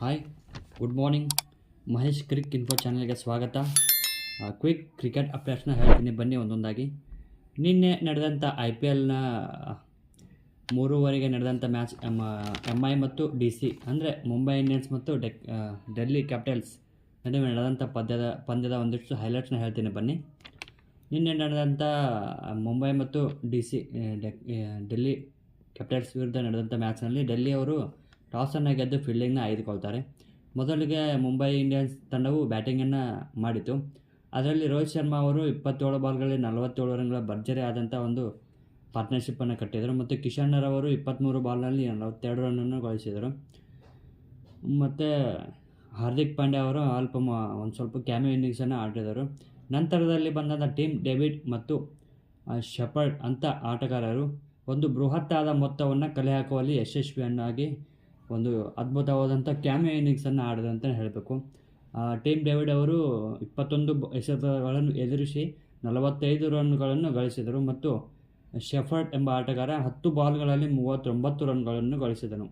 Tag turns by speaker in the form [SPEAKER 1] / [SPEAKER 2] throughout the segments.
[SPEAKER 1] Hi good morning Mahesh cric info ಚಾನಲ್ಗೆ ಸ್ವಾಗತ. Quick cricket ಅಪ್ಡೇಟ್ಸ್ನ ಹೇಳ್ತೀನಿ. ಬನ್ನಿ ಒಂದೊಂದಾಗಿ. ನಿನ್ನೆ ನಡೆದಂಥ ಐ ಪಿ ಎಲ್ನ ಮೂರುವರೆಗೆ ನಡೆದಂಥ ಮ್ಯಾಚ್, ಎಂ ಎಂ ಐ ಮತ್ತು ಡಿ ಸಿ ಅಂದರೆ ಮುಂಬೈ ಇಂಡಿಯನ್ಸ್ ಮತ್ತು ಡೆಕ್ ಡೆಲ್ಲಿ ಕ್ಯಾಪಿಟಲ್ಸ್ ನಡುವೆ ನಡೆದಂಥ ಪದ್ಯದ, ಪಂದ್ಯದ ಒಂದಿಷ್ಟು ಹೈಲೈಟ್ಸ್ನ ಹೇಳ್ತೀನಿ. ಬನ್ನಿ. ನಿನ್ನೆ ನಡೆದಂಥ ಮುಂಬೈ ಮತ್ತು ಡಿ ಸಿ ಡೆಲ್ಲಿ ಕ್ಯಾಪಿಟಲ್ಸ್ ವಿರುದ್ಧ ನಡೆದಂಥ ಮ್ಯಾಚ್ನಲ್ಲಿ ಡೆಲ್ಲಿ ಅವರು ಟಾಸನ್ನು ಗೆದ್ದು ಫೀಲ್ಡಿಂಗ್ನ ಆಯ್ದುಕೊಳ್ತಾರೆ. ಮೊದಲಿಗೆ ಮುಂಬೈ ಇಂಡಿಯನ್ಸ್ ತಂಡವು ಬ್ಯಾಟಿಂಗನ್ನು ಮಾಡಿತು ಅದರಲ್ಲಿ ರೋಹಿತ್ ಶರ್ಮಾ ಅವರು ಇಪ್ಪತ್ತೇಳು ಬಾಲ್ಗಳಲ್ಲಿ ನಲವತ್ತೇಳು ರನ್ಗಳ ಭರ್ಜರಿ ಆದಂಥ ಒಂದು ಪಾರ್ಟ್ನರ್ಶಿಪ್ಪನ್ನು ಕಟ್ಟಿದರು ಮತ್ತು ಕಿಶನ್ನರ್ ಅವರು ಇಪ್ಪತ್ತ್ಮೂರು ಬಾಲ್ನಲ್ಲಿ ನಲವತ್ತೆರಡು ರನ್ನನ್ನು ಗಳಿಸಿದರು. ಮತ್ತು ಹಾರ್ದಿಕ್ ಪಾಂಡ್ಯ ಅವರು ಅಲ್ಪ ಒಂದು ಸ್ವಲ್ಪ ಕ್ಯಾಮಿಯೋ ಇನ್ನಿಂಗ್ಸನ್ನು ಆಡಿದರು. ನಂತರದಲ್ಲಿ ಬಂದಂಥ ಟೀಮ್ ಡೇವಿಡ್ ಮತ್ತು ಶಪರ್ಡ್ ಶೆಪರ್ಡ್ ಅಂತ ಆಟಗಾರರು ಒಂದು ಬೃಹತ್ತಾದ ಮೊತ್ತವನ್ನು ಕಲೆ ಹಾಕುವಲ್ಲಿ ಯಶಸ್ವಿಯನ್ನಾಗಿ ಒಂದು ಅದ್ಭುತವಾದಂಥ ಕ್ಯಾಮಿಯೋ ಇನ್ನಿಂಗ್ಸನ್ನು ಆಡಿದೆ ಅಂತಲೇ ಹೇಳಬೇಕು. ಟೀಮ್ ಡೇವಿಡ್ ಅವರು ಇಪ್ಪತ್ತೊಂದು ಎಸೆತಗಳನ್ನು ಎದುರಿಸಿ ನಲವತ್ತೈದು ರನ್ಗಳನ್ನು ಗಳಿಸಿದರು ಮತ್ತು ಶೆಫರ್ಡ್ ಎಂಬ ಆಟಗಾರ ಹತ್ತು ಬಾಲ್ಗಳಲ್ಲಿ ಮೂವತ್ತೊಂಬತ್ತು ರನ್ಗಳನ್ನು ಗಳಿಸಿದನು.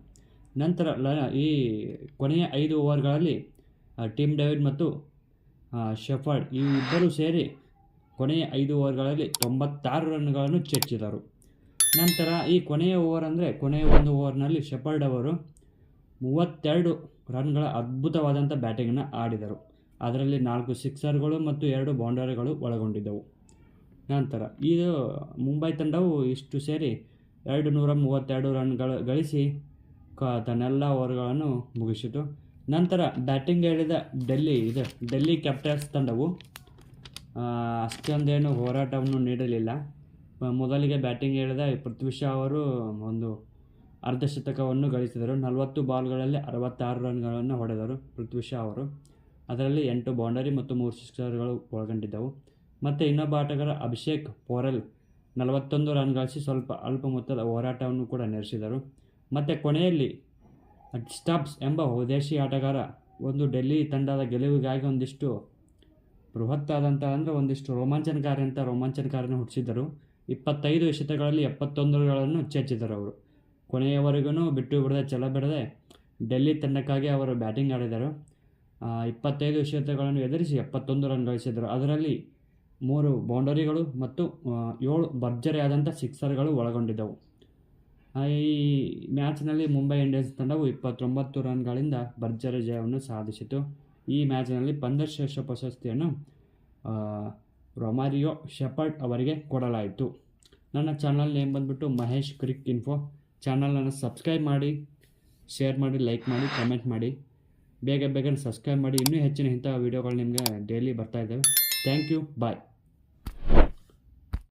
[SPEAKER 1] ನಂತರ ಲ, ಈ ಕೊನೆಯ ಐದು ಓವರ್ಗಳಲ್ಲಿ ಟೀಮ್ ಡೇವಿಡ್ ಮತ್ತು ಶೆಫರ್ಡ್ ಈ ಇಬ್ಬರು ಸೇರಿ ಕೊನೆಯ ಐದು ಓವರ್ಗಳಲ್ಲಿ ತೊಂಬತ್ತಾರು ರನ್ಗಳನ್ನು ಚೆಚ್ಚಿದರು. ನಂತರ ಈ ಕೊನೆಯ ಓವರ್ ಅಂದರೆ ಕೊನೆಯ ಒಂದು ಓವರ್ನಲ್ಲಿ ಶೆಫರ್ಡ್ ಅವರು ಮೂವತ್ತೆರಡು ರನ್ಗಳ ಅದ್ಭುತವಾದಂಥ ಬ್ಯಾಟಿಂಗನ್ನು ಆಡಿದರು. ಅದರಲ್ಲಿ ನಾಲ್ಕು ಸಿಕ್ಸರ್ಗಳು ಮತ್ತು ಎರಡು ಬೌಂಡರಿಗಳು ಒಳಗೊಂಡಿದ್ದವು. ನಂತರ ಇದು ಮುಂಬೈ ತಂಡವು ಇಷ್ಟು ಸೇರಿ ಎರಡು ನೂರ ಮೂವತ್ತೆರಡು ರನ್ಗಳು ಗಳಿಸಿ ಕ ತನ್ನೆಲ್ಲ ಓವರ್ಗಳನ್ನು ಮುಗಿಸಿತು. ನಂತರ ಬ್ಯಾಟಿಂಗ್ ಹೇಳಿದ ಡೆಲ್ಲಿ, ಇದು ಡೆಲ್ಲಿ ಕ್ಯಾಪಿಟಲ್ಸ್ ತಂಡವು ಅಷ್ಟೊಂದೇನು ಹೋರಾಟವನ್ನು ನೀಡಲಿಲ್ಲ. ಮೊದಲಿಗೆ ಬ್ಯಾಟಿಂಗ್ ಹೇಳಿದ ಪೃಥ್ವಿ ಶಾ ಅವರು ಒಂದು ಅರ್ಧಶತಕವನ್ನು ಗಳಿಸಿದರು. ನಲವತ್ತು ಬಾಲ್ಗಳಲ್ಲಿ ಅರವತ್ತಾರು ರನ್ಗಳನ್ನು ಹೊಡೆದರು ಪೃಥ್ವಿ ಶಾ ಅವರು. ಅದರಲ್ಲಿ ಎಂಟು ಬೌಂಡರಿ ಮತ್ತು ಮೂರು ಸಿಕ್ಸರ್ಗಳು ಒಳಗೊಂಡಿದ್ದವು. ಮತ್ತು ಇನ್ನೊಬ್ಬ ಆಟಗಾರ ಅಭಿಷೇಕ್ ಪೋರೆಲ್ ನಲವತ್ತೊಂದು ರನ್ ಗಳಿಸಿ ಸ್ವಲ್ಪ ಅಲ್ಪ ಮೊತ್ತದ ಹೋರಾಟವನ್ನು ಕೂಡ ನಡೆಸಿದರು. ಮತ್ತು ಕೊನೆಯಲ್ಲಿ ಸ್ಟಬ್ಸ್ ಎಂಬ ವಿದೇಶಿ ಆಟಗಾರ ಒಂದು ಡೆಲ್ಲಿ ತಂಡದ ಗೆಲುವಿಗಾಗಿ ಒಂದಿಷ್ಟು ಬೃಹತ್ತಾದಂಥ ಅಂದರೆ ಒಂದಿಷ್ಟು ರೋಮಾಂಚನಕಾರಿ ಅಂತ ರೋಮಾಂಚನಕಾರಿನ ಹುಟ್ಟಿಸಿದರು ಇಪ್ಪತ್ತೈದು ಎಸೆತಗಳಲ್ಲಿ ಎಪ್ಪತ್ತೊಂದರುಗಳನ್ನು ಚೆಚ್ಚಿದರು ಅವರು. ಕೊನೆಯವರೆಗೂ ಬಿಟ್ಟು ಬಿಡದೆ ಛಲ ಬಿಡದೆ ಡೆಲ್ಲಿ ತಂಡಕ್ಕಾಗಿ ಅವರು ಬ್ಯಾಟಿಂಗ್ ಆಡಿದರು. ಇಪ್ಪತ್ತೈದು ಕ್ಷೇತ್ರಗಳನ್ನು ಎದುರಿಸಿ ಎಪ್ಪತ್ತೊಂದು ರನ್ ಗಳಿಸಿದರು. ಅದರಲ್ಲಿ ಮೂರು ಬೌಂಡರಿಗಳು ಮತ್ತು ಏಳು ಭರ್ಜರಿಯಾದಂಥ ಸಿಕ್ಸರ್ಗಳು ಒಳಗೊಂಡಿದ್ದವು. ಈ ಮ್ಯಾಚ್ನಲ್ಲಿ ಮುಂಬೈ ಇಂಡಿಯನ್ಸ್ ತಂಡವು ಇಪ್ಪತ್ತೊಂಬತ್ತು ರನ್ಗಳಿಂದ ಭರ್ಜರಿ ಜಯವನ್ನು ಸಾಧಿಸಿತು. ಈ ಮ್ಯಾಚ್ನಲ್ಲಿ ಪಂದ್ಯಶ್ರೇಷ್ಠ ಪ್ರಶಸ್ತಿಯನ್ನು ರೊಮಾರಿಯೋ ಶೆಪರ್ಡ್ ಅವರಿಗೆ ಕೊಡಲಾಯಿತು. ನನ್ನ ಚಾನಲ್ ನೇಮ್ ಬಂದ್ಬಿಟ್ಟು ಮಹೇಶ್ ಕ್ರಿಕ್ ಇನ್ಫೋ. ಚಾನಲನ್ನು ಸಬ್ಸ್ಕ್ರೈಬ್ ಮಾಡಿ, ಶೇರ್ ಮಾಡಿ, ಲೈಕ್ ಮಾಡಿ, ಕಮೆಂಟ್ ಮಾಡಿ. ಬೇಗ ಬೇಗ ಸಬ್ಸ್ಕ್ರೈಬ್ ಮಾಡಿ. ಇನ್ನೂ ಹೆಚ್ಚಿನ ಇಂಥ ವೀಡಿಯೋಗಳು ನಿಮಗೆ ಡೈಲಿ ಬರ್ತಾ ಥ್ಯಾಂಕ್ ಯು. ಬಾಯ್.